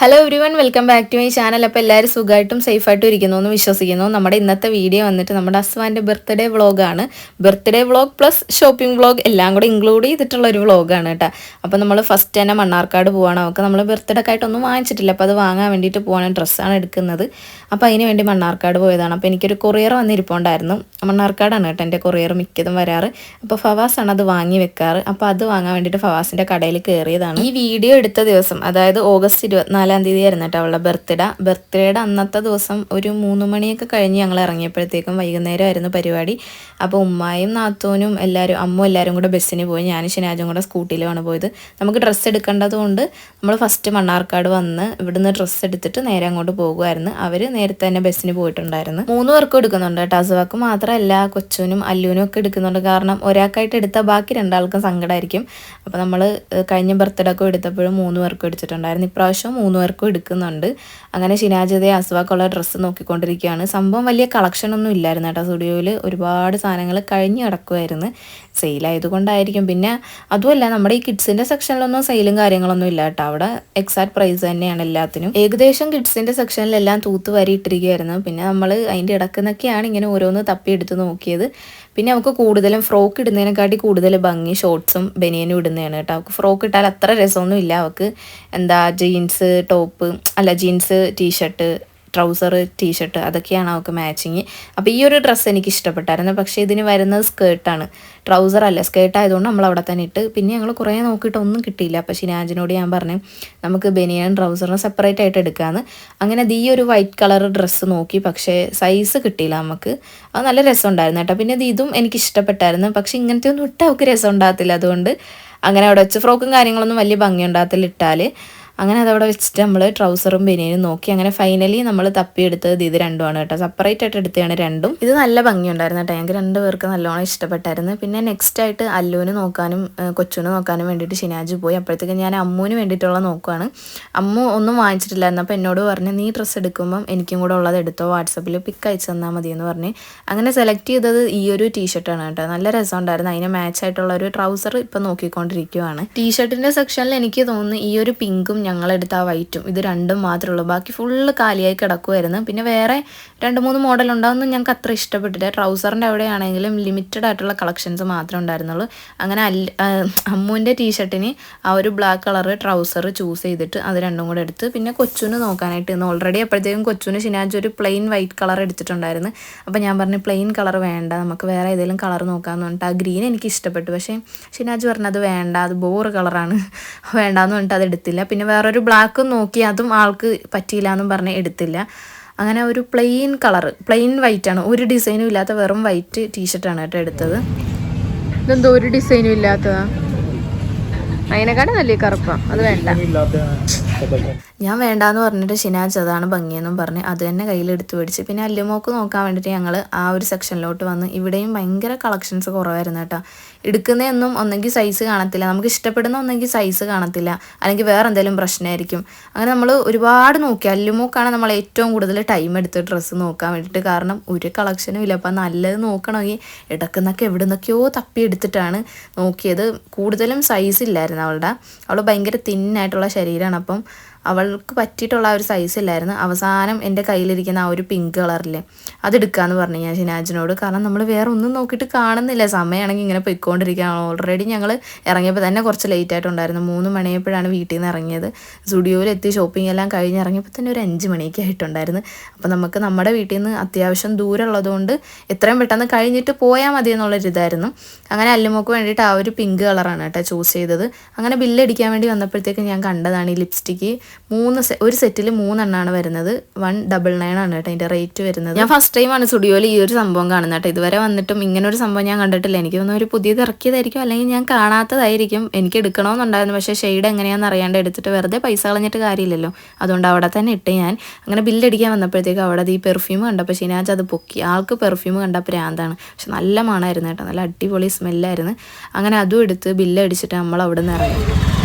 Hello everyone welcome back to my channel അപ്പോൾ എല്ലാവരും സുഖമായിട്ടും സേഫായിട്ടും ഇരിക്കുന്നു എന്ന് വിശ്വസിക്കുന്നു. നമ്മുടെ ഇന്നത്തെ വീഡിയോ വന്നിട്ട് നമ്മുടെ അസ്വാന്റെ ബർത്ത്ഡേ വ്ളോഗാണ് birthday vlog plus shopping vlog എല്ലാം കൂടെ ഇൻക്ലൂഡ് ചെയ്തിട്ടുള്ള ഒരു വ്ളോഗാണ് കേട്ടോ. അപ്പോൾ നമ്മൾ ഫസ്റ്റ് തന്നെ മണ്ണാർക്കാട് പോവാണ്. അവൾക്ക് നമ്മൾ ബർത്ത്ഡേ ആയിട്ടൊന്നും വാങ്ങിച്ചിട്ടില്ല. അപ്പോൾ അത് വാങ്ങാൻ വേണ്ടിയിട്ട് പോവാണ് ഡ്രസ്സാണ് എടുക്കുന്നത്. അപ്പോൾ അതിന് വേണ്ടി മണ്ണാർക്കാട് പോയതാണ്. അപ്പോൾ എനിക്കൊരു കൊറിയർ വന്നിരിപ്പുണ്ടായിരുന്നു. മണ്ണാർക്കാടാണ് കേട്ടോ എന്റെ കൊറിയർ മിക്കതും വരാറ്. അപ്പോൾ ഫവാസാണ് അത് വാങ്ങി വെക്കാറ്. അപ്പോൾ അത് വാങ്ങാൻ വേണ്ടിയിട്ട് ഫവാസിന്റെ കടയിൽ കയറിയതാണ്. ഈ വീഡിയോ എടുത്ത ദിവസം അതായത് ഓഗസ്റ്റ് ഇരുപത്തിനാലാം തീയതി ആയിരുന്നു കേട്ടോ അവളുടെ ബർത്ത്ഡേ ബർത്ത്ഡേയുടെ അന്നത്തെ ദിവസം ഒരു മൂന്ന് മണിയൊക്കെ കഴിഞ്ഞ് ഞങ്ങൾ ഇറങ്ങിയപ്പോഴത്തേക്കും വൈകുന്നേരമായിരുന്നു പരിപാടി. അപ്പോൾ ഉമ്മായും നാത്തോനും എല്ലാവരും അമ്മും എല്ലാവരും കൂടെ ബസ്സിന് പോയി. ഞാനും ഷിനാജും കൂടെ സ്കൂട്ടിയിലാണ് പോയത്. നമുക്ക് ഡ്രസ്സ് എടുക്കേണ്ടത് കൊണ്ട് നമ്മൾ ഫസ്റ്റ് മണ്ണാർക്കാട് വന്ന് ഇവിടുന്ന് ഡ്രസ്സ് എടുത്തിട്ട് നേരെ അങ്ങോട്ട് പോകുമായിരുന്നു അവർ നേരത്തെ തന്നെ ബസ്സിന് പോയിട്ടുണ്ടായിരുന്നു. മൂന്ന് പേർക്കും എടുക്കുന്നുണ്ട് കേട്ടോ. അസുവാക്ക് മാത്രമല്ല കൊച്ചുനും അല്ലുവിനും ഒക്കെ എടുക്കുന്നുണ്ട്. കാരണം ഒരാൾക്കായിട്ട് എടുത്താൽ ബാക്കി രണ്ടാൾക്കും സങ്കടമായിരിക്കും അപ്പോൾ നമ്മൾ കഴിഞ്ഞ ബർത്ത്ഡേ ഒക്കെ എടുത്തപ്പോഴും മൂന്ന് പേർക്കും എടുത്തിട്ടുണ്ടായിരുന്നു. ഇപ്രാവശ്യം മൂന്ന് പേർക്കും എടുക്കുന്നുണ്ട്. അങ്ങനെ ഷിനാജതയെ അസുവാക്കുള്ള ഡ്രസ്സ് നോക്കിക്കൊണ്ടിരിക്കുകയാണ്. സംഭവം വലിയ കളക്ഷൻ ഒന്നും ഇല്ലായിരുന്നു കേട്ടോ. സ്റ്റുഡിയോയിൽ ഒരുപാട് സാധനങ്ങൾ കഴിഞ്ഞ് കിടക്കുമായിരുന്നു സെയിലായതുകൊണ്ടായിരിക്കും പിന്നെ അതുമല്ല നമ്മുടെ ഈ കിഡ്സിന്റെ സെക്ഷനിലൊന്നും സെയിലും കാര്യങ്ങളൊന്നും ഇല്ല കേട്ടോ. അവിടെ എക്സാക്ട് പ്രൈസ് തന്നെയാണ് എല്ലാത്തിനും. ഏകദേശം കിഡ്സിന്റെ സെക്ഷനിലെല്ലാം തൂത്ത് വരി ഇട്ടിരിക്കുകയായിരുന്നു. പിന്നെ നമ്മൾ അതിന്റെ ഇടക്കുന്നൊക്കെയാണ് ഇങ്ങനെ ഓരോന്ന് തപ്പി എടുത്ത് നോക്കിയത്. പിന്നെ നമുക്ക് കൂടുതലും ഫ്രോക്ക് ഇടുന്നതിനെക്കാട്ടി കൂടുതൽ ഭംഗി ഷോർട്സും ബനിയനും ഇടുന്നതാണ് കേട്ടോ. അവൾക്ക് ഫ്രോക്ക് ഇട്ടാൽ അത്ര രസമൊന്നും ഇല്ല അവൾക്ക് എന്താ ജീൻസ് ടോപ്പ് അല്ല ജീൻസ് ടീഷർട്ട് ട്രൗസർ ടീഷർട്ട് അതൊക്കെയാണ് അവൾക്ക് മാച്ചിങ് അപ്പോൾ ഈ ഒരു ഡ്രസ്സ് എനിക്ക് ഇഷ്ടപ്പെട്ടായിരുന്നു. പക്ഷേ ഇതിന് വരുന്നത് സ്കേർട്ടാണ് ട്രൗസർ അല്ല. സ്കേർട്ട് ആയതുകൊണ്ട് നമ്മൾ അവിടെ തന്നെ ഇട്ട് പിന്നെ ഞങ്ങൾ കുറേ നോക്കിയിട്ട് ഒന്നും കിട്ടിയില്ല. അപ്പോൾ ഷിനാജിനോട് ഞാൻ പറഞ്ഞു നമുക്ക് ബനിയൻ ട്രൗസറിനെ സെപ്പറേറ്റ് ആയിട്ട് എടുക്കാമെന്ന് അങ്ങനെ ഈ ഒരു വൈറ്റ് കളർ ഡ്രസ്സ് നോക്കി. പക്ഷേ സൈസ് കിട്ടിയില്ല നമുക്ക്. അത് നല്ല രസം ഉണ്ടായിരുന്നു കേട്ടോ. പിന്നെ ഇതും എനിക്ക് ഇഷ്ടപ്പെട്ടായിരുന്നു. പക്ഷേ ഇങ്ങനത്തെ ഒന്നും ഇട്ട് അവൾക്ക് രസം ഉണ്ടാകത്തില്ല. അതുകൊണ്ട് അങ്ങനെ അവിടെ വെച്ച് ഫ്രോക്കും കാര്യങ്ങളൊന്നും വലിയ ഭംഗി ഉണ്ടാകത്തില്ല ഇട്ടാൽ അങ്ങനെ അതവിടെ വെച്ചിട്ട് നമ്മൾ ട്രൗസറും ബനിയനും നോക്കി അങ്ങനെ ഫൈനലി നമ്മൾ തപ്പിയെടുത്തത് ഇത് രണ്ടുമാണ് കേട്ടോ. സെപ്പറേറ്റ് ആയിട്ട് എടുത്തതാണ് രണ്ടും. ഇത് നല്ല ഭംഗിയുണ്ടായിരുന്നു കേട്ടോ. ഞങ്ങൾക്ക് രണ്ട് പേർക്ക് നല്ലോണം ഇഷ്ടപ്പെട്ടായിരുന്നു. പിന്നെ നെക്സ്റ്റ് ആയിട്ട് അല്ലുവിന് നോക്കാനും കൊച്ചുവിന് നോക്കാനും വേണ്ടിയിട്ട് ഷിനാജ് പോയി. അപ്പോഴത്തേക്ക് ഞാൻ അമ്മുവിന് വേണ്ടിയിട്ടുള്ള നോക്കുവാണ്. അമ്മു ഒന്നും വാങ്ങിച്ചിട്ടില്ലായിരുന്നു. അപ്പോൾ എന്നോട് പറഞ്ഞു നീ ഡ്രസ്സ് എടുക്കുമ്പം എനിക്കും കൂടെ ഉള്ളത് എടുത്തോ. വാട്സപ്പിൽ പിക്ക് അയച്ചു തന്നാൽ മതി എന്ന് പറഞ്ഞ് അങ്ങനെ സെലക്ട് ചെയ്തത് ഈ ഒരു ടീഷർട്ടാണ് കേട്ടോ. നല്ല രസമുണ്ടായിരുന്നു. അതിന് മാച്ച് ആയിട്ടുള്ള ഒരു ട്രൗസർ ഇപ്പം നോക്കിക്കൊണ്ടിരിക്കുവാണ്. ടീഷർട്ടിന്റെ സെക്ഷനിൽ എനിക്ക് തോന്നുന്നു ഈ ഒരു പിങ്കും ഞങ്ങളെടുത്ത ആ വൈറ്റും. ഇത് രണ്ടും മാത്രമേ ഉള്ളൂ. ബാക്കി ഫുള്ള് കാലിയായി കിടക്കുമായിരുന്നു പിന്നെ വേറെ രണ്ട് മൂന്ന് മോഡൽ ഉണ്ടാവുന്നു ഞങ്ങൾക്ക് അത്ര ഇഷ്ടപ്പെട്ടില്ല. ട്രൗസറിന്റെ അവിടെയാണെങ്കിലും ലിമിറ്റഡ് ആയിട്ടുള്ള കളക്ഷൻസ് മാത്രമേ ഉണ്ടായിരുന്നുള്ളൂ. അങ്ങനെ അല്ല അമ്മുവിന്റെ ടീഷർട്ടിന് ആ ഒരു ബ്ലാക്ക് കളർ ട്രൗസർ ചൂസ് ചെയ്തിട്ട് അത് രണ്ടും കൂടെ എടുത്ത് പിന്നെ കൊച്ചുന് നോക്കാനായിട്ട് ഇന്ന് ഓൾറെഡി എപ്പോഴത്തേക്കും കൊച്ചുന് ഷിനാജ് ഒരു പ്ലെയിൻ വൈറ്റ് കളർ എടുത്തിട്ടുണ്ടായിരുന്നു. അപ്പോൾ ഞാൻ പറഞ്ഞു പ്ലെയിൻ കളർ വേണ്ട നമുക്ക് വേറെ ഏതെങ്കിലും കളർ നോക്കാമെന്ന് പറഞ്ഞിട്ട്. ആ ഗ്രീൻ എനിക്ക് ഇഷ്ടപ്പെട്ടു. പക്ഷേ ഷിനാജ് പറഞ്ഞത് വേണ്ട അത് ബോറ് കളറാണ് വേണ്ടാന്ന് പറഞ്ഞിട്ട് അത് എടുത്തില്ല. പിന്നെ വേറൊരു ബ്ലാക്ക് നോക്കി അതും ആൾക്ക് പറ്റിയില്ല എന്നും പറഞ്ഞ് എടുത്തില്ല. അങ്ങനെ ഒരു പ്ലെയിൻ കളർ പ്ലെയിൻ വൈറ്റ് ആണ്. ഒരു ഡിസൈനും ഇല്ലാത്ത വെറും വൈറ്റ് ടീഷർട്ടാണ് കേട്ടോ എടുത്തത്. ഇതെന്തോ ഒരു ഡിസൈനും ഇല്ലാത്തതാ. അതിനെക്കാളും നല്ല കറുപ്പാ. അത് വേണ്ട. ഞാൻ വേണ്ടാന്ന് പറഞ്ഞിട്ട് ഷിനാജ് അതാണ് ഭംഗിയെന്നും പറഞ്ഞ് അത് തന്നെ കയ്യിലെടുത്ത് പിടിച്ച്. പിന്നെ അല്ലുമോക്ക് നോക്കാൻ വേണ്ടിയിട്ട് ഞങ്ങൾ ആ ഒരു സെക്ഷനിലോട്ട് വന്ന് ഇവിടെയും ഭയങ്കര കളക്ഷൻസ് കുറവായിരുന്നു കേട്ടോ. എടുക്കുന്നതൊന്നും ഒന്നെങ്കിൽ സൈസ് കാണത്തില്ല. നമുക്ക് ഇഷ്ടപ്പെടുന്ന ഒന്നെങ്കിൽ സൈസ് കാണത്തില്ല. അല്ലെങ്കിൽ വേറെ എന്തെങ്കിലും പ്രശ്നമായിരിക്കും. അങ്ങനെ നമ്മൾ ഒരുപാട് നോക്കി. അല്ലുമോക്കാണ് നമ്മൾ ഏറ്റവും കൂടുതൽ ടൈം എടുത്ത് ഡ്രസ്സ് നോക്കാൻ വേണ്ടിയിട്ട് കാരണം ഒരു കളക്ഷനും ഇല്ല. അപ്പം നല്ലത് നോക്കണമെങ്കിൽ ഇടക്കുന്നൊക്കെ എവിടെ നിന്നൊക്കെയോ തപ്പി എടുത്തിട്ടാണ് നോക്കിയത്. കൂടുതലും സൈസ് ഇല്ലായിരുന്നു. അവളുടെ. അവൾ ഭയങ്കര തിന്നായിട്ടുള്ള ശരീരമാണ് അപ്പം അവൾക്ക് പറ്റിയിട്ടുള്ള ആ ഒരു സൈസ് ഇല്ലായിരുന്നു. അവസാനം എന്റെ കയ്യിലിരിക്കുന്ന ആ ഒരു പിങ്ക് കളറില്ലേ അതെടുക്കാമെന്ന് പറഞ്ഞു ഞാൻ ഷിനാജിനോട്. കാരണം നമ്മൾ വേറെ ഒന്നും നോക്കിയിട്ട് കാണുന്നില്ല. സമയമാണെങ്കിൽ ഇങ്ങനെ പൊയ്ക്കൊണ്ടിരിക്കുകയാണ്. ഓൾറെഡി ഞങ്ങൾ ഇറങ്ങിയപ്പോൾ തന്നെ കുറച്ച് ലേറ്റ് ആയിട്ടുണ്ടായിരുന്നു. മൂന്ന് മണിയപ്പോഴാണ് വീട്ടിൽ നിന്ന് ഇറങ്ങിയത്. സ്റ്റുഡിയോയിൽ എത്തി ഷോപ്പിംഗ് എല്ലാം കഴിഞ്ഞ് ഇറങ്ങിയപ്പോൾ തന്നെ ഒരു അഞ്ച് മണിയൊക്കെ ആയിട്ടുണ്ടായിരുന്നു. അപ്പോൾ നമുക്ക് നമ്മുടെ വീട്ടിൽ നിന്ന് അത്യാവശ്യം ദൂരം ഉള്ളതുകൊണ്ട് എത്രയും പെട്ടെന്ന് കഴിഞ്ഞിട്ട് പോയാൽ മതി എന്നുള്ളൊരിതായിരുന്നു അങ്ങനെ അല്ലുമോക്ക് വേണ്ടിയിട്ട് ആ ഒരു പിങ്ക് കളറാണ് കേട്ടോ ചൂസ് ചെയ്തത്. അങ്ങനെ ബില്ലടിക്കാൻ വേണ്ടി വന്നപ്പോഴത്തേക്ക് ഞാൻ കണ്ടതാണ് ഈ ലിപ്സ്റ്റിക്ക് മൂന്ന് ഒരു സെറ്റിൽ മൂന്നെണ്ണമാണ് വരുന്നത്. വൺ ഡബിൾ നയൻ ആണ് കേട്ടോ അതിന്റെ റേറ്റ് വരുന്നത്. ഞാൻ ഫസ്റ്റ് ടൈമാണ് സ്റ്റുഡിയോയിൽ ഈ ഒരു സംഭവം കാണുന്നത് കേട്ടോ. ഇതുവരെ വന്നിട്ടും ഇങ്ങനെ ഒരു സംഭവം ഞാൻ കണ്ടിട്ടില്ല. എനിക്ക് തോന്നുന്നു ഒരു പുതിയത് ഇറക്കിയതായിരിക്കും. അല്ലെങ്കിൽ ഞാൻ കാണാത്തതായിരിക്കും. എനിക്ക് എടുക്കണമെന്നുണ്ടായിരുന്നു. പക്ഷേ ഷെയ്ഡ് എങ്ങനെയാണെന്ന് അറിയാണ്ട് എടുത്തിട്ട് വെറുതെ പൈസ കളഞ്ഞിട്ട് കാര്യമില്ലല്ലോ. അതുകൊണ്ട് അവിടെ തന്നെ ഇട്ട് ഞാൻ അങ്ങനെ ബില്ലടിക്കാൻ വന്നപ്പോഴത്തേക്ക് അവിടെ ഈ പെർഫ്യൂം കണ്ടപ്പോൾ ഷിനാജ് അത് പൊക്കി. ആൾക്ക് പെർഫ്യൂം കണ്ടപ്പോൾ പ്രാന്താണ്. പക്ഷെ നല്ല മണമായിരുന്നു കേട്ടോ. നല്ല അടിപൊളി സ്മെല്ലായിരുന്നു അങ്ങനെ അതും എടുത്ത് ബില്ലടിച്ചിട്ട് നമ്മൾ അവിടെ നിന്ന് ഇറങ്ങി.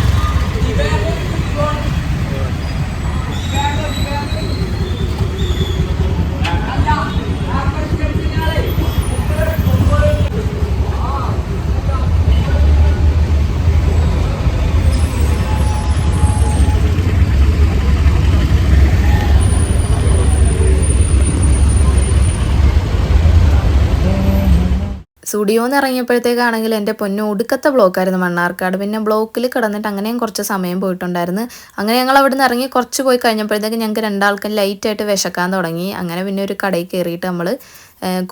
സ്റ്റുഡിയോ എന്ന് ഇറങ്ങിയപ്പോഴത്തേക്കാണെങ്കിൽ എന്റെ പൊന്നു ഒടുക്കത്തെ ബ്ലോക്കായിരുന്നു മണ്ണാർക്കാട്. പിന്നെ ബ്ലോക്കിൽ കിടന്നിട്ട് അങ്ങനെയും കുറച്ച് സമയം പോയിട്ടുണ്ടായിരുന്നു. അങ്ങനെ ഞങ്ങൾ അവിടെ നിന്ന് ഇറങ്ങി കുറച്ച് പോയി കഴിഞ്ഞപ്പോഴത്തേക്ക് ഞങ്ങൾക്ക് രണ്ടാൾക്കും ലൈറ്റായിട്ട് വിശക്കാൻ തുടങ്ങി. അങ്ങനെ പിന്നെ ഒരു കടയിൽ കയറിയിട്ട് നമ്മൾ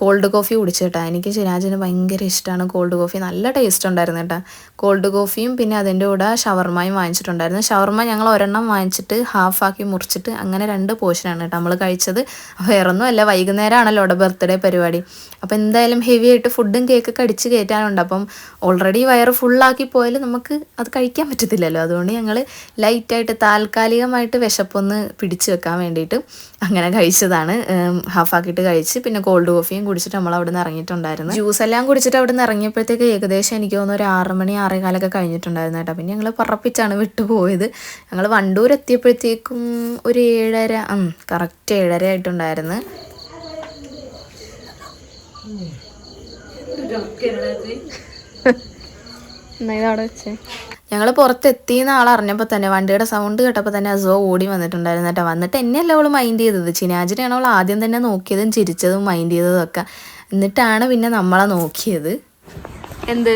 കോൾഡ് കോഫി കുടിച്ചു കേട്ടോ എനിക്ക് ശിരാജിന് ഭയങ്കര ഇഷ്ടമാണ് കോൾഡ് കോഫി നല്ല ടേസ്റ്റ് ഉണ്ടായിരുന്നു കേട്ടോ. കോൾഡ് കോഫിയും പിന്നെ അതിന്റെ കൂടെ ഷവർമയും വാങ്ങിച്ചിട്ടുണ്ടായിരുന്നു. ഷവർമ ഞങ്ങൾ ഒരെണ്ണം വാങ്ങിച്ചിട്ട് ഹാഫാക്കി മുറിച്ചിട്ട് അങ്ങനെ രണ്ട് പോർഷനാണ് കേട്ടോ നമ്മൾ കഴിച്ചത്. വേറൊന്നും അല്ല വൈകുന്നേരമാണല്ലോ അവിടെ ബർത്ത്ഡേ പരിപാടി. അപ്പോൾ എന്തായാലും ഹെവി ആയിട്ട് ഫുഡും കേക്കൊക്കെ അടിച്ച് കയറ്റാനുണ്ട്. അപ്പം ഓൾറെഡി വയറ് ഫുള്ളാക്കി പോയാൽ നമുക്ക് അത് കഴിക്കാൻ പറ്റത്തില്ലല്ലോ. അതുകൊണ്ട് ഞങ്ങൾ ലൈറ്റായിട്ട് താൽക്കാലികമായിട്ട് വിശപ്പൊന്ന് പിടിച്ചു വെക്കാൻ വേണ്ടിയിട്ട് അങ്ങനെ കഴിച്ചതാണ്. ഹാഫ് ആക്കിയിട്ട് കഴിച്ച് പിന്നെ കോൾഡ് കോഫിയും കുടിച്ചിട്ട് നമ്മൾ അവിടെ നിന്ന് ഇറങ്ങിയിട്ടുണ്ടായിരുന്നു. ജ്യൂസ് എല്ലാം കുടിച്ചിട്ട് അവിടെ നിന്ന് ഇറങ്ങിയപ്പോഴത്തേക്ക് ഏകദേശം എനിക്ക് തോന്നുന്നു ഒരു ആറ് മണി ആറേ കാലൊക്കെ കഴിഞ്ഞിട്ടുണ്ടായിരുന്നു കേട്ടോ. പിന്നെ ഞങ്ങൾ പറപ്പിച്ചാണ് വിട്ടുപോയത് ഞങ്ങൾ വണ്ടൂർ എത്തിയപ്പോഴത്തേക്കും ഒരു ഏഴര കറക്റ്റ് ഏഴര ആയിട്ടുണ്ടായിരുന്നു. എന്നാ ഇതവിടെ വെച്ചേ. ഞങ്ങൾ പുറത്തെത്തിയെന്ന് ആൾ അറിഞ്ഞപ്പോൾ തന്നെ വണ്ടിയുടെ സൗണ്ട് കേട്ടപ്പോൾ തന്നെ അസോ ഓടി വന്നിട്ടുണ്ടായിരുന്നു കേട്ടോ. വന്നിട്ട് എന്നെയല്ല അവൾ മൈൻഡ് ചെയ്തത്? ചിനാജിനെയാണ് അവൾ ആദ്യം തന്നെ നോക്കിയതും ചിരിച്ചതും മൈൻഡ് ചെയ്തതും ഒക്കെ. എന്നിട്ടാണ് പിന്നെ നമ്മളെ നോക്കിയത്. എന്ത്?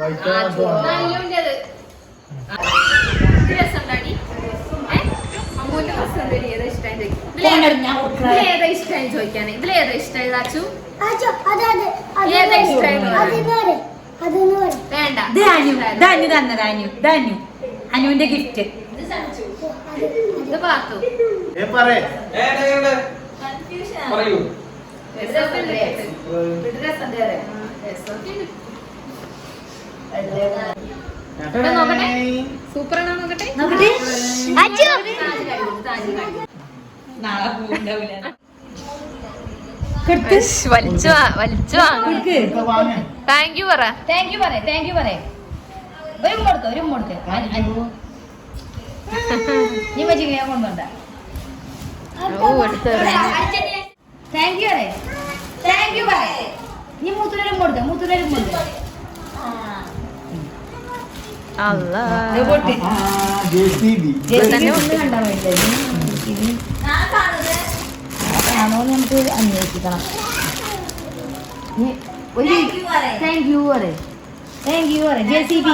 വൈറ്റ് ഇതിലേതാ ഇഷ്ടമായി ചോദിക്കാന്? ഇതിലേതാ ഇഷ്ടമായി അച്ചു ഏതാ ഇഷ്ടമായി വേണ്ട. ഇത് അനു ഇത് അനു തന്നത് അനു ഇത് അനു. അനുവിന്റെ ഗിഫ്റ്റ് ഇത് പാത്തു. ആണോ. നോക്കട്ടെ. നോക്കട്ടെ? നാളെ പോണ്ടാവില്ല വലിച്ചു വാ- വലിച്ചു. താങ്ക് യു പറ. താങ്ക് യു പറയേ താങ്ക് യു പറയേ. ഒരു കൊടുക്ക ഒരു കൊടുക്ക. നീ വെച്ച് ഞാൻ കൊണ്ടുവണ്ട താങ്ക് യു പറയേ. താങ്ക് യു പറയേ. നീ മൂത്തുലരും കൊടുക്ക മൂത്തുലരും കൊടുക്ക. അല്ലാ ആ, JCB. ഒന്ന് കണ്ടാൽ മതി ആണോ നമുക്ക് അന്വേഷിക്കണം. നീ ഒരു താങ്ക് യു പറയേ. യു പറയേ. J C B.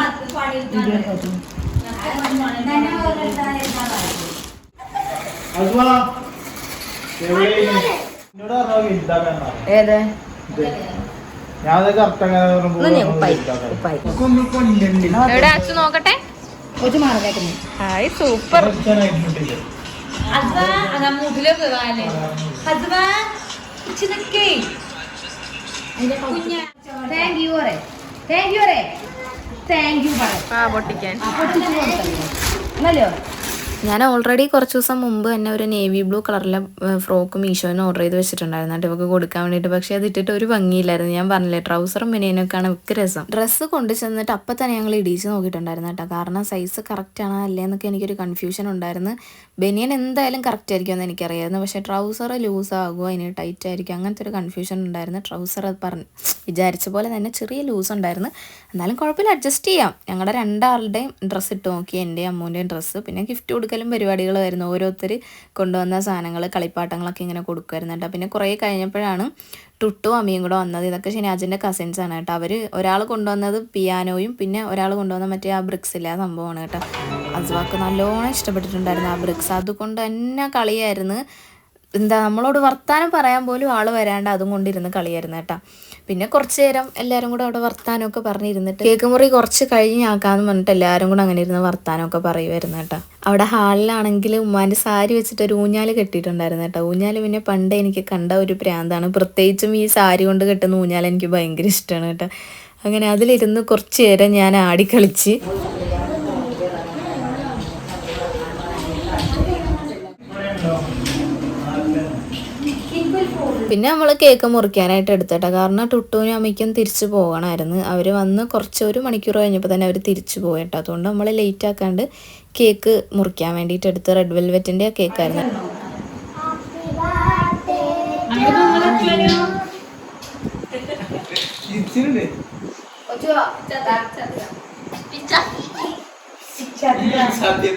ഏത്? നോക്കട്ടെ. Hi super. അതാ മൂട്ടിലേക്ക് കാലേ ഹസ്ബാ ചിന്നക്കേ കുഞ്ഞ. താങ്ക് യു പറേ താങ്ക് യു പറേ താങ്ക് യു പറേ ആ പൊട്ടിക്കാൻ. പൊട്ടിച്ചു കൊടുത്തല്ലോ. ഞാൻ ഓൾറെഡി കുറച്ച് ദിവസം മുമ്പ് തന്നെ ഒരു നേവി ബ്ലൂ കളറിലെ ഫ്രോക്കും മീഷോന്ന് ഓർഡർ ചെയ്ത് വെച്ചിട്ടുണ്ടായിരുന്നു. എന്നിട്ട് ഇവക്ക് കൊടുക്കാൻ വേണ്ടിയിട്ട്. പക്ഷേ അത് ഇട്ടിട്ട് ഒരു ഭംഗിയില്ലായിരുന്നു. ഞാൻ പറഞ്ഞില്ലേ ട്രൗസറും ബനിയനൊക്കെയാണ് ഇവക്ക് രസം. ഡ്രസ്സ് കൊണ്ട് ചെന്നിട്ട് അപ്പം തന്നെ ഞങ്ങൾ ഇടിച്ച് നോക്കിയിട്ടുണ്ടായിരുന്നു കേട്ടോ. കാരണം സൈസ് കറക്റ്റ് ആണോ അല്ലേന്നൊക്കെ എനിക്കൊരു കൺഫ്യൂഷൻ ഉണ്ടായിരുന്നു. ബനിയൻ എന്തായാലും കറക്റ്റ് ആയിരിക്കുമെന്ന് എനിക്കറിയായിരുന്നു. പക്ഷേ ട്രൗസർ ലൂസ് ആകുമോ അതിന് ടൈറ്റ് ആയിരിക്കും അങ്ങനത്തെ ഒരു കൺഫ്യൂഷൻ ഉണ്ടായിരുന്നു. ട്രൗസർ പറഞ്ഞു വിചാരിച്ച പോലെ തന്നെ ചെറിയ ലൂസ് ഉണ്ടായിരുന്നു. എന്നാലും കുഴപ്പമില്ല അഡ്ജസ്റ്റ് ചെയ്യാം. ഞങ്ങളുടെ രണ്ടാളുടെയും ഡ്രസ്സ് ഇട്ട് നോക്കി എന്റെയും അമ്മൂന്റെയും ഡ്രസ്സ് പിന്നെ ഗിഫ്റ്റ് കൊടുക്കലും പരിപാടികളുമായിരുന്നു ഓരോരുത്തർ കൊണ്ടുവന്ന സാധനങ്ങൾ കളിപ്പാട്ടങ്ങളൊക്കെ ഇങ്ങനെ കൊടുക്കുമായിരുന്നു പിന്നെ കുറേ കഴിഞ്ഞപ്പോഴാണ് ടുട്ടും അമ്മയും കൂടെ വന്നത്. ഇതൊക്കെ ഷിനാജിന്റെ കസിൻസ് ആണ് കേട്ടോ. അവർ ഒരാൾ കൊണ്ടുവന്നത് പിയാനോയും പിന്നെ ഒരാൾ കൊണ്ടുവന്ന മറ്റേ ആ ബ്രിക്സിലെ ആ സംഭവമാണ് കേട്ടോ. അസ്വാക്ക് നല്ലോണം ഇഷ്ടപ്പെട്ടിട്ടുണ്ടായിരുന്നു ആ ബ്രിക്സ് അതുകൊണ്ട് തന്നെ കളിയായിരുന്നു. എന്താ നമ്മളോട് വർത്താനം പറയാൻ പോലും ആൾ വരാണ്ട് അതും കൊണ്ടിരുന്ന് കളിയായിരുന്നു കേട്ടോ. പിന്നെ കുറച്ചു നേരം എല്ലാവരും കൂടെ അവിടെ വർത്താനമൊക്കെ പറഞ്ഞിരുന്നിട്ട് കേക്ക് മുറി കുറച്ച് കഴിഞ്ഞ് പറഞ്ഞിട്ട് എല്ലാവരും കൂടെ അങ്ങനെ ഇരുന്ന് വർത്താനമൊക്കെ പറയുമായിരുന്നു കേട്ടോ. അവിടെ ഹാളിലാണെങ്കിൽ ഉമ്മാന്റെ സാരി വെച്ചിട്ട് ഒരു ഊഞ്ഞാൽ കെട്ടിയിട്ടുണ്ടായിരുന്നു കേട്ടോ. ഊഞ്ഞാൽ പിന്നെ പണ്ട് എനിക്ക് കണ്ട ഒരു പ്രാന്താണ്. പ്രത്യേകിച്ചും ഈ സാരി കൊണ്ട് കെട്ടുന്ന ഊഞ്ഞാൽ എനിക്ക് ഭയങ്കര ഇഷ്ടമാണ് കേട്ടോ. അങ്ങനെ അതിലിരുന്ന് കുറച്ച് നേരം ഞാൻ ആടിക്കളിച്ച് പിന്നെ നമ്മൾ കേക്ക് മുറിക്കാനായിട്ട് എടുത്തേട്ടെ കാരണം ടുട്ടുവിനും അമ്മയ്ക്കും തിരിച്ചു പോകണമായിരുന്നു. അവർ വന്ന് കുറച്ച് ഒരു മണിക്കൂർ കഴിഞ്ഞപ്പോൾ തന്നെ അവർ തിരിച്ചു പോയിട്ടോ. അതുകൊണ്ട് നമ്മൾ ലേറ്റ് ആക്കാണ്ട് കേക്ക് മുറിക്കാൻ വേണ്ടിയിട്ട് എടുത്ത് റെഡ് വെൽവെറ്റിന്റെ കേക്കായിരുന്നു. ചാത്തി സത്യം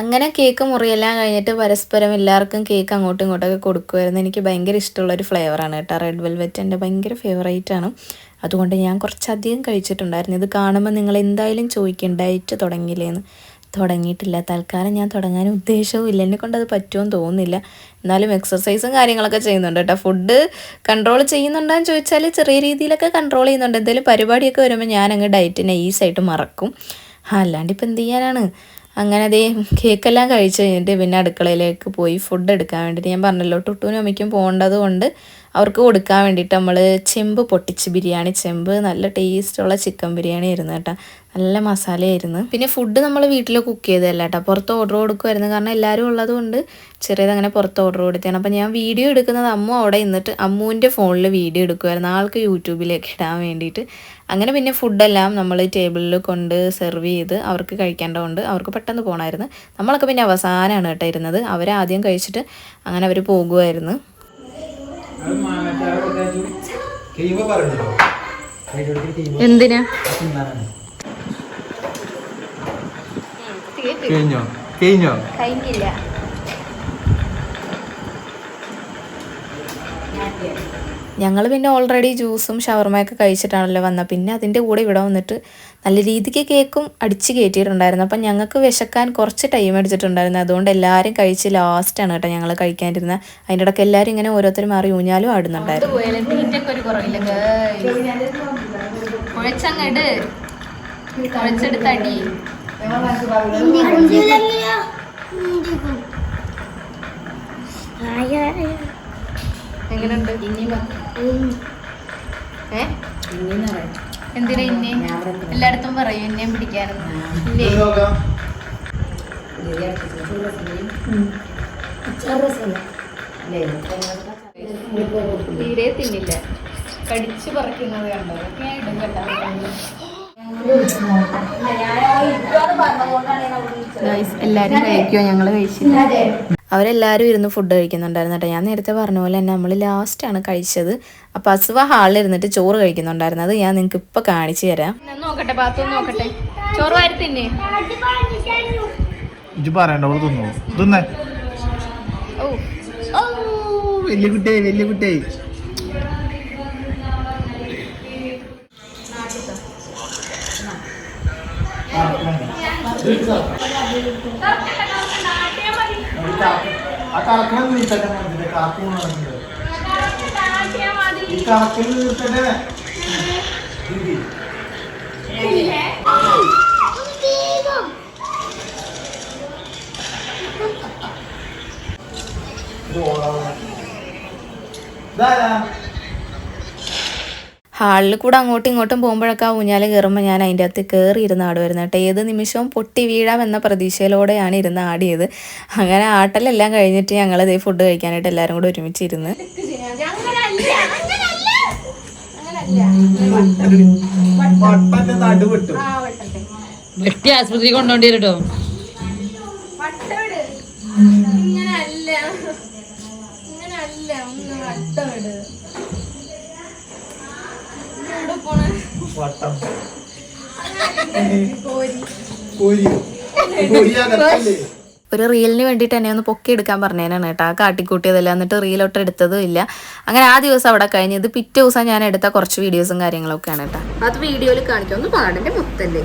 അങ്ങനെ കേക്ക് മുറിയെല്ലാം കഴിഞ്ഞിട്ട് പരസ്പരം എല്ലാവർക്കും കേക്ക് അങ്ങോട്ടും ഇങ്ങോട്ടൊക്കെ കൊടുക്കുമായിരുന്നു എനിക്ക് ഭയങ്കര ഇഷ്ടമുള്ള ഒരു ഫ്ലേവറാണ് കേട്ടോ. റെഡ് വെൽവെറ്റ് എന്റെ ഭയങ്കര ഫേവറേറ്റ് ആണ്. അതുകൊണ്ട് ഞാൻ കുറച്ചധികം കഴിച്ചിട്ടുണ്ടായിരുന്നു. ഇത് കാണുമ്പോൾ നിങ്ങൾ എന്തായാലും ചോദിക്കും ഡയറ്റ് തുടങ്ങിയില്ലേന്ന്. തുടങ്ങിയിട്ടില്ല തൽക്കാലം ഞാൻ തുടങ്ങാൻ ഉദ്ദേശവും ഇല്ല. എന്നെ കൊണ്ട് അത് പറ്റുമെന്ന് തോന്നുന്നില്ല. എന്നാലും എക്സസൈസും കാര്യങ്ങളൊക്കെ ചെയ്യുന്നുണ്ട് കേട്ടോ. ഫുഡ് കൺട്രോൾ ചെയ്യുന്നുണ്ടോയെന്ന് ചോദിച്ചാൽ ചെറിയ രീതിയിലൊക്കെ കൺട്രോൾ ചെയ്യുന്നുണ്ട്. എന്തെങ്കിലും പരിപാടിയൊക്കെ വരുമ്പോൾ ഞാൻ ഡയറ്റിനെ ഈസായിട്ട് മറക്കും. അല്ലാണ്ട് ഇപ്പം എന്ത് ചെയ്യാനാണ്? അങ്ങനെ അതേ കേക്കെല്ലാം കഴിച്ച് കഴിഞ്ഞിട്ട് പിന്നെ അടുക്കളയിലേക്ക് പോയി ഫുഡ് എടുക്കാൻ വേണ്ടിയിട്ട് ഞാൻ പറഞ്ഞല്ലോ ടുട്ടൂനും അമ്മയ്ക്കും പോകേണ്ടത് കൊണ്ട് അവർക്ക് കൊടുക്കാൻ വേണ്ടിയിട്ട് നമ്മൾ ചെമ്പ് പൊട്ടിച്ച് ബിരിയാണി ചെമ്പ് നല്ല ടേസ്റ്റുള്ള ചിക്കൻ ബിരിയാണി ആയിരുന്നു കേട്ടോ. നല്ല മസാലയായിരുന്നു. പിന്നെ ഫുഡ് നമ്മൾ വീട്ടിൽ കുക്ക് ചെയ്തതല്ല കേട്ടോ. പുറത്ത് ഓർഡർ കൊടുക്കുമായിരുന്നു കാരണം എല്ലാവരും ഉള്ളതുകൊണ്ട് ചെറിയത് അങ്ങനെ പുറത്ത് ഓർഡർ കൊടുത്തതാണ് അപ്പം ഞാൻ വീഡിയോ എടുക്കുന്നത് അമ്മ അവിടെ നിന്നിട്ട് അമ്മുവിന്റെ ഫോണിൽ വീഡിയോ എടുക്കുമായിരുന്നു ആൾക്ക് യൂട്യൂബിലേക്ക് ഇടാൻ വേണ്ടിയിട്ട്. അങ്ങനെ പിന്നെ ഫുഡെല്ലാം നമ്മൾ ടേബിളിൽ കൊണ്ട് സെർവ് ചെയ്ത് അവർക്ക് കഴിക്കേണ്ടതുകൊണ്ട് അവർക്ക് പെട്ടെന്ന് പോകണമായിരുന്നു നമ്മളൊക്കെ പിന്നെ അവസാനമാണ് കേട്ടോ ഇരുന്നത്. അവരാദ്യം കഴിച്ചിട്ട് അങ്ങനെ അവർ പോകുമായിരുന്നു എന്തിനാ? കഴിഞ്ഞോ കഴിഞ്ഞോ കഴിഞ്ഞില്ല. ഞങ്ങൾ പിന്നെ ഓൾറെഡി ജ്യൂസും ഷവർമയൊക്കെ കഴിച്ചിട്ടാണല്ലോ വന്നത്. പിന്നെ അതിന്റെ കൂടെ ഇവിടെ വന്നിട്ട് നല്ല രീതിക്ക് കേക്കും അടിച്ച് കയറ്റിയിട്ടുണ്ടായിരുന്നു അപ്പം ഞങ്ങൾക്ക് വിശക്കാൻ കുറച്ച് ടൈം എടുത്തിട്ടുണ്ടായിരുന്നു. അതുകൊണ്ട് എല്ലാവരും കഴിച്ച് ലാസ്റ്റാണ് കേട്ടോ ഞങ്ങൾ കഴിക്കാനിരുന്നത് അതിന്റെ ഇടയ്ക്ക് എല്ലാവരും ഇങ്ങനെ ഓരോരുത്തരും മാറി ഊഞ്ഞാലും ആടുന്നുണ്ടായിരുന്നു. ഒരു കുറവില്ല കുഴച്ചങ്ങട്. കുഴച്ചെടുത്ത് അടി. എങ്ങനെയുണ്ട് ഏ? എന്തിനാ ഇന്നെ? എല്ലായിടത്തും പറയും എന്നെയും തീരെ തിന്നില്ല. കടിച്ചു പറിക്കുന്നത് കണ്ടോ? ഞാൻ എല്ലാരും കഴിക്കുമോ ഞങ്ങൾ കഴിച്ചില്ല. അവരെല്ലാവരും ഇരുന്ന് ഫുഡ് കഴിക്കുന്നുണ്ടായിരുന്നു കേട്ടോ. ഞാൻ നേരത്തെ പറഞ്ഞ പോലെ തന്നെ നമ്മൾ ലാസ്റ്റാണ് കഴിച്ചത്. അപ്പം അസുവ ഹാളിൽ ഇരുന്നിട്ട് ചോറ് കഴിക്കുന്നുണ്ടായിരുന്നത് ഞാൻ നിങ്ങൾക്ക് ഇപ്പം കാണിച്ചു തരാം. നോക്കട്ടെ നോക്കട്ടെ. ചോറ് വാരി തിന്നേ. ഇജ്ജ് പറയണ്ട അവൾ തിന്നു. തിന്നേ ഓ വലിയ കുട്ടിയായി വലിയ കുട്ടിയായി. ആ. കറക്കണം നീട്ടട്ടെ മനുഷ്യന്റെ കാത്തു നടക്കുന്നത് ഈ കറക്കൽ നീട്ടട്ടെ ദീദി. ഇത് ഓളാണ്. ഇതാരാ? ഹാളിൽ കൂടെ അങ്ങോട്ടും ഇങ്ങോട്ടും പോകുമ്പോഴൊക്കെ ആ ഊഞ്ഞാൽ കയറുമ്പോൾ ഞാൻ അതിന്റെ അകത്ത് കയറി ഇരുന്ന് ആടുമായിരുന്നു കേട്ടോ. ഏത് നിമിഷവും പൊട്ടി വീഴാം എന്ന പ്രതീക്ഷയിലൂടെയാണ് ഇരുന്ന് ആടിയത്. അങ്ങനെ ആട്ടലെല്ലാം കഴിഞ്ഞിട്ട് ഞങ്ങൾ ഇതേ ഫുഡ് കഴിക്കാനായിട്ട് എല്ലാവരും കൂടെ ഒരുമിച്ചിരുന്ന്. വെട്ടും വെട്ടി കൊണ്ടോണ്ടി കേട്ടോ ഇങ്ങനല്ല. ഇങ്ങനല്ല. ഒന്ന് ഇവിടെ വട്ടം. ഒരു റീലിന് വേണ്ടിയിട്ട് എന്നെ ഒന്ന് പൊക്കി എടുക്കാൻ പറഞ്ഞേനാണ് കേട്ടോ. ആ കാട്ടിക്കൂട്ടിയതല്ല എന്നിട്ട് റീലോട്ട് എടുത്തതും ഇല്ല. അങ്ങനെ ആ ദിവസം അവിടെ കഴിഞ്ഞത് പിറ്റേ ദിവസം ഞാൻ എടുത്ത കുറച്ച് വീഡിയോസും കാര്യങ്ങളൊക്കെയാണ് കേട്ടോ. അത് വീഡിയോയിൽ കാണിക്കാം. ഒന്ന് പാടന്റെ മൊത്തല്ലേ?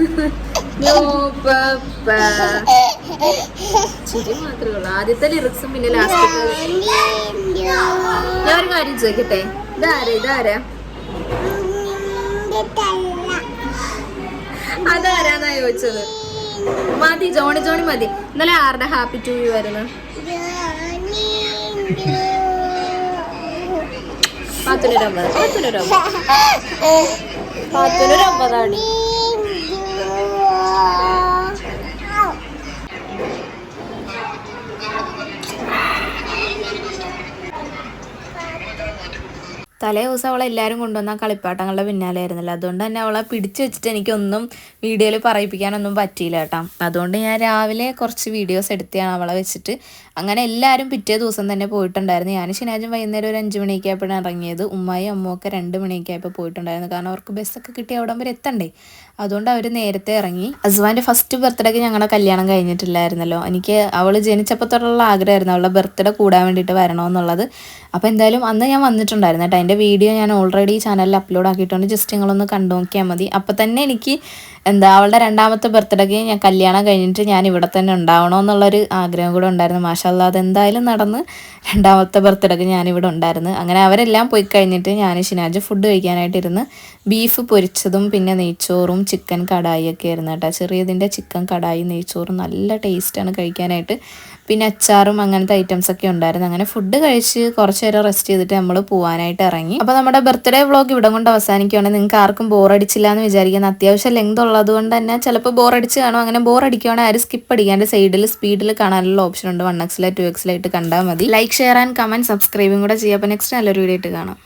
ആദ്യത്തെ ലിറിക്സും പിന്നെ ലാസ്റ്റ് കാര്യം ചോദിക്കട്ടെ? ഇതാരാ? ഇതാരാ? അതാരാന്നാ ചോദിച്ചത്? മതി ജോണി ജോണി മതി. ഇന്നലെ ആരുടെ ഹാപ്പി ടു യു പത്തൊരു പാത്തുനൊരു പത്തൊരു പാത്തുനൊരു തലേ ദിവസം അവളെ എല്ലാവരും കൊണ്ടുവന്ന കളിപ്പാട്ടങ്ങളുടെ പിന്നാലെ ആയിരുന്നില്ല അതുകൊണ്ട് തന്നെ അവളെ പിടിച്ചു വെച്ചിട്ട് എനിക്കൊന്നും വീഡിയോയിൽ പറയിപ്പിക്കാനൊന്നും പറ്റിയില്ല കേട്ടോ. അതുകൊണ്ട് ഞാൻ രാവിലെ കുറച്ച് വീഡിയോസ് എടുത്തിയാണ് അവളെ വെച്ചിട്ട് അങ്ങനെ എല്ലാവരും പിറ്റേ ദിവസം തന്നെ പോയിട്ടുണ്ടായിരുന്നു. ഞാൻ ശനിയാഴ്ച വൈകുന്നേരം ഒരു അഞ്ച് മണിയൊക്കെ ആയപ്പോഴാണ് ഇറങ്ങിയത്. ഉമ്മായും അമ്മയൊക്കെ രണ്ട് മണിയൊക്കെ ആയപ്പോൾ പോയിട്ടുണ്ടായിരുന്നു. കാരണം അവർക്ക് ബസ്സൊക്കെ കിട്ടി അവിടെ വരെ എത്തണ്ടേ? അതുകൊണ്ട് അവർ നേരത്തെ ഇറങ്ങി. അസ്വാന്റെ ഫസ്റ്റ് ബർത്ത്ഡേക്ക് ഞങ്ങളുടെ കല്യാണം കഴിഞ്ഞിട്ടില്ലായിരുന്നല്ലോ. എനിക്ക് അവൾ ജനിച്ചപ്പോൾ തൊട്ടുള്ള ആഗ്രഹമായിരുന്നു. അവളുടെ ബർത്ത്ഡേ കൂടാൻ വേണ്ടിയിട്ട് വരണമെന്നുള്ളത്. അപ്പോൾ എന്തായാലും അന്ന് ഞാൻ വന്നിട്ടുണ്ടായിരുന്നു കേട്ടോ. അതിന്റെ വീഡിയോ ഞാൻ ഓൾറെഡി ചാനലിൽ അപ്ലോഡ് ആക്കിയിട്ടുണ്ട്. ജസ്റ്റ് നിങ്ങളൊന്ന് കണ്ടു നോക്കിയാൽ മതി. അപ്പോൾ തന്നെ എനിക്ക് എന്താ അവളുടെ രണ്ടാമത്തെ ബർത്ത്ഡേക്ക് ഞാൻ കല്യാണം കഴിഞ്ഞിട്ട് ഞാൻ ഇവിടെ തന്നെ ഉണ്ടാവണമെന്നുള്ളൊരു ആഗ്രഹം കൂടെ ഉണ്ടായിരുന്നു. മാഷാല്ല അതെന്തായാലും നടന്ന് രണ്ടാമത്തെ ബർത്ത്ഡേക്ക് ഞാനിവിടെ ഉണ്ടായിരുന്നു. അങ്ങനെ അവരെല്ലാം പോയി കഴിഞ്ഞിട്ട് ഞാൻ ഷിനാജ് ഫുഡ് കഴിക്കാനായിട്ടിരുന്ന് ബീഫ് പൊരിച്ചതും പിന്നെ നെയ്ച്ചോറും ചിക്കൻ കടായി ഒക്കെ ആയിരുന്നു കേട്ടോ. ചെറിയതിന്റെ ചിക്കൻ കടായി നെയ്ച്ചോറും നല്ല ടേസ്റ്റാണ് കഴിക്കാനായിട്ട്. പിന്നെ അച്ചാറും അങ്ങനത്തെ ഐറ്റംസ് ഒക്കെ ഉണ്ടായിരുന്നു. അങ്ങനെ ഫുഡ് കഴിച്ച് കുറച്ച് നേരം റെസ്റ്റ് ചെയ്തിട്ട് നമ്മൾ പോകാനായിട്ട് ഇറങ്ങി. അപ്പോൾ നമ്മുടെ ബർത്ത്ഡേ വ്ളോഗ് ഇവിടെ കൊണ്ട് അവസാനിക്കുകയാണെങ്കിൽ നിങ്ങൾക്ക് ആർക്കും ബോറടിച്ചില്ല എന്ന് വിചാരിക്കുന്ന അത്യാവശ്യം ലെങ്ത് ഉള്ളത് കൊണ്ട് തന്നെ ചിലപ്പോൾ ബോറടിച്ച് കാണും. അങ്ങനെ ബോറടിക്കുകയാണെങ്കിൽ ആരും സ്കിപ്പ് അടിക്കാണ്ട് സൈഡിൽ സ്പീഡിൽ കാണാനുള്ള ഓപ്ഷൻ ഉണ്ട്. വൺ എക്സിലെ ടു എക്സിലായിട്ട് കണ്ടാൽ മതി. ലൈക്ക് ഷെയർ ആൻഡ് കമന്റ് സബ്സ്ക്രൈബും കൂടെ ചെയ്യുക അപ്പോൾ നെക്സ്റ്റ് നല്ലൊരു വീഡിയോ ആയിട്ട് കാണാം.